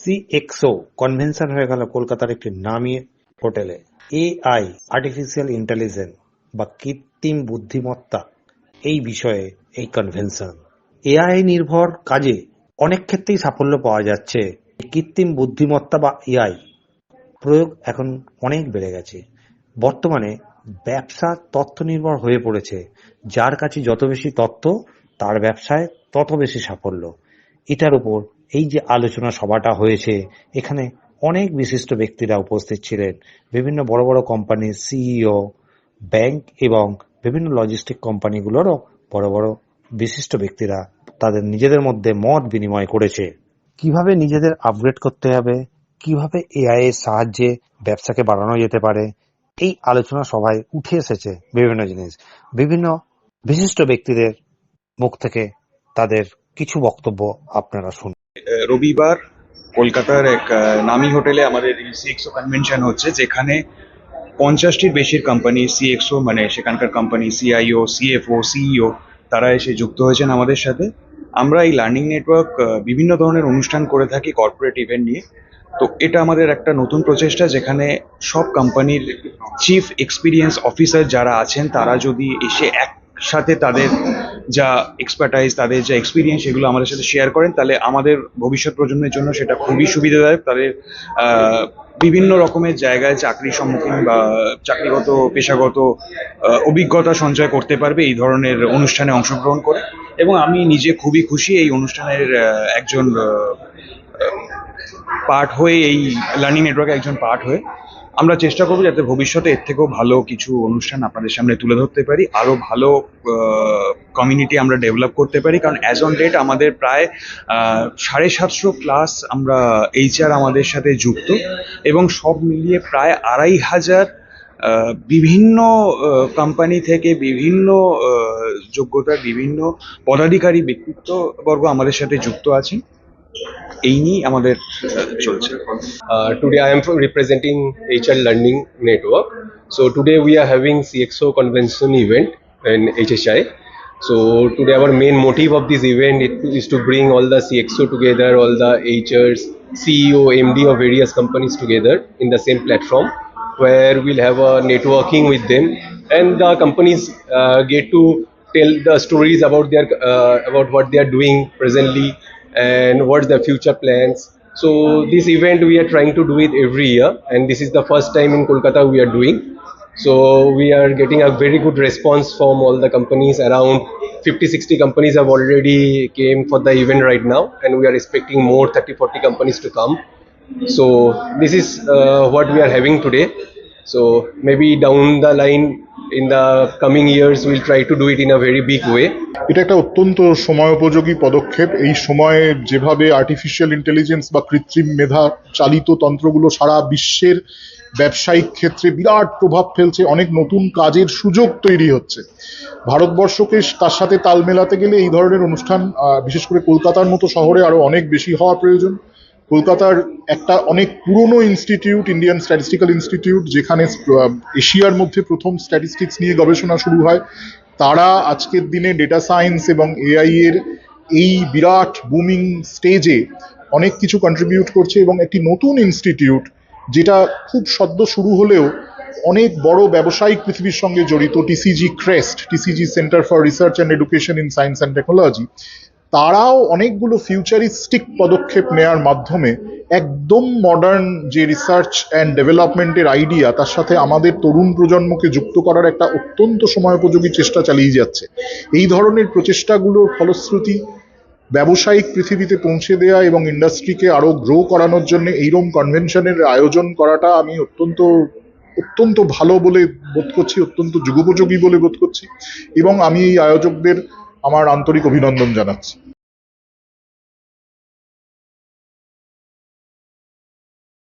সিএক্সও convention হয়ে গেল কলকাতার একটি নামী হোটেলে। এআই আর্টিফিশিয়াল ইন্টেলিজেন্স বা কৃত্রিম বুদ্ধিমত্তা, এই বিষয়ে এই কনভেনশন এআই নির্ভর কাজে অনেক ক্ষেত্রেই সাফল্য পাওয়া যাচ্ছে। কৃত্রিম বুদ্ধিমত্তা বা এআই প্রয়োগ এখন অনেক বেড়ে গেছে। বর্তমানে ব্যবসা তথ্য নির্ভর হয়ে পড়েছে। যার কাছে যত বেশি তথ্য, তার ব্যবসায় তত বেশি সাফল্য। এটার উপর এই যে আলোচনা সভাটা হয়েছে, এখানে অনেক বিশিষ্ট ব্যক্তিরা উপস্থিত ছিলেন। বিভিন্ন বড় বড় কোম্পানির সিইও ব্যাংক এবং বিভিন্ন লজিস্টিক কোম্পানিগুলোরও বড় বড় বিশিষ্ট ব্যক্তিরা তাদের নিজেদের মধ্যে মত বিনিময় করেছে। কীভাবে নিজেদের আপগ্রেড করতে হবে? কীভাবে এআই এর সাহায্যে ব্যবসাকে বাড়ানো যেতে পারে? এই আলোচনা সভায় উঠে এসেছে বিভিন্ন জিনিস। বিভিন্ন বিশিষ্ট ব্যক্তিদের মুখ থেকে তাদের কিছু বক্তব্য আপনারা শুনুন রবিবার কলকাতার এক নামী হোটেলে আমাদের সিএক্সও কনভেনশন হচ্ছে, যেখানে পঞ্চাশটির বেশির কোম্পানি সিএক্সও মানে সেখানকার কোম্পানি সিআইও সিএফও সিইও তারা এসে যুক্ত হয়েছেন আমাদের সাথে। আমরা এই লার্নিং নেটওয়ার্ক বিভিন্ন ধরনের অনুষ্ঠান করে থাকি কর্পোরেট ইভেন্ট নিয়ে। তো এটা আমাদের একটা নতুন প্রচেষ্টা, যেখানে সব কোম্পানির চিফ এক্সপিরিয়েন্স অফিসার যারা আছেন, তারা যদি এসে একসাথে তাদের যা এক্সপার্টাইজ তাদের যা এক্সপিরিয়েন্স সেগুলো আমাদের সাথে শেয়ার করেন, তাহলে আমাদের ভবিষ্যৎ প্রজন্মের জন্য সেটা খুবই সুবিধাদায়ক। তাদের বিভিন্ন রকমের জায়গায় চাকরির সম্মুখীন বা চাকরিগত, পেশাগত অভিজ্ঞতা সঞ্চয় করতে পারবে এই ধরনের অনুষ্ঠানে অংশগ্রহণ করে। এবং আমি নিজে খুবই খুশি এই অনুষ্ঠানের একজন পার্ট হয়ে, এই লার্নিং নেটওয়ার্কে একজন পার্ট হয়ে। আমরা চেষ্টা করব যাতে ভবিষ্যতে এর থেকেও ভালো কিছু অনুষ্ঠান আপনাদের সামনে তুলে ধরতে পারি, আরও ভালো কমিউনিটি আমরা ডেভেলপ করতে পারি। কারণ অ্যাজ অন ডেট আমাদের প্রায় সাড়ে সাতশো ক্লাস আমরা এইচআর আমাদের সাথে যুক্ত এবং সব মিলিয়ে প্রায় আড়াই হাজার বিভিন্ন কোম্পানি থেকে বিভিন্ন যোগ্যতার বিভিন্ন পদাধিকারী ব্যক্তিত্ববর্গ আমাদের সাথে যুক্ত আছেন। এই নিয়েই আমাদের আহ, চলছে Uh, today I am from representing HR Learning Network. So today we are having CXO convention event in HHI. So today our main motive of this event it- is to bring all the CXO together, all the HRs, CEO, MD of various companies together in the same platform where we'll have a networking with them and the companies uh, get to tell the stories about their uh, about what they are doing presently and what's the future plans. So this event we are trying to do it every year and this is the first time in kolkata we are doing. So we are getting a very good response from all the companies. Around 50 60 companies have already came for the event right now and we are expecting more 30 40 companies to come. So this is uh, what we are having today. So maybe down the line in the coming years, we'll try to do it in a very big way. এটা একটা অত্যন্ত সময়োপযোগী পদক্ষেপ। এই সময়ে যেভাবে artificial intelligence বা কৃত্রিম মেধা চালিত তন্ত্রগুলো সারা বিশ্বের ব্যবসায়িক ক্ষেত্রে বিরাট প্রভাব ফেলছে, অনেক নতুন কাজের সুযোগ তৈরি হচ্ছে। ভারতবর্ষকে তার সাথে তাল মেলাতে গেলে এই ধরনের অনুষ্ঠান বিশেষ করে কলকাতার মতো শহরে আরও অনেক বেশি হওয়া প্রয়োজন। কলকাতার একটা অনেক পুরনো ইনস্টিটিউট ইন্ডিয়ান স্ট্যাটিস্টিক্যাল ইনস্টিটিউট যেখানে এশিয়ার মধ্যে প্রথম স্ট্যাটিস্টিক্স নিয়ে গবেষণা শুরু হয়, তারা আজকের দিনে ডেটা সায়েন্স এবং এআই এর এই বিরাট বুমিং স্টেজে অনেক কিছু কন্ট্রিবিউট করছে এবং একটি নতুন ইনস্টিটিউট যেটা খুব সদ্য শুরু হলেও অনেক বড় ব্যবসায়িক পৃথিবীর সঙ্গে জড়িত TCG CREST TCG centre for research and education in science and technology তারাও অনেকগুলো ফিউচারিস্টিক পদক্ষেপ নেয়ার মাধ্যমে একদম মডার্ন যে রিসার্চ অ্যান্ড ডেভেলপমেন্টের আইডিয়া তার সাথে আমাদের তরুণ প্রজন্মকে যুক্ত করার একটা অত্যন্ত সময়োপযোগী চেষ্টা চালিয়ে যাচ্ছে। এই ধরনের প্রচেষ্টাগুলোর ফলশ্রুতি ব্যবসায়িক পৃথিবীতে পৌঁছে দেয়া এবং ইন্ডাস্ট্রিকে আরও গ্রো করানোর জন্য এইরকম কনভেনশনের আয়োজন করাটা আমি অত্যন্ত অত্যন্ত ভালো বলে বোধ করছি, অত্যন্ত যুগোপযোগী বলে বোধ করছি। এবং আমি এই আয়োজকদের আমার আন্তরিক অভিনন্দন জানাচ্ছি।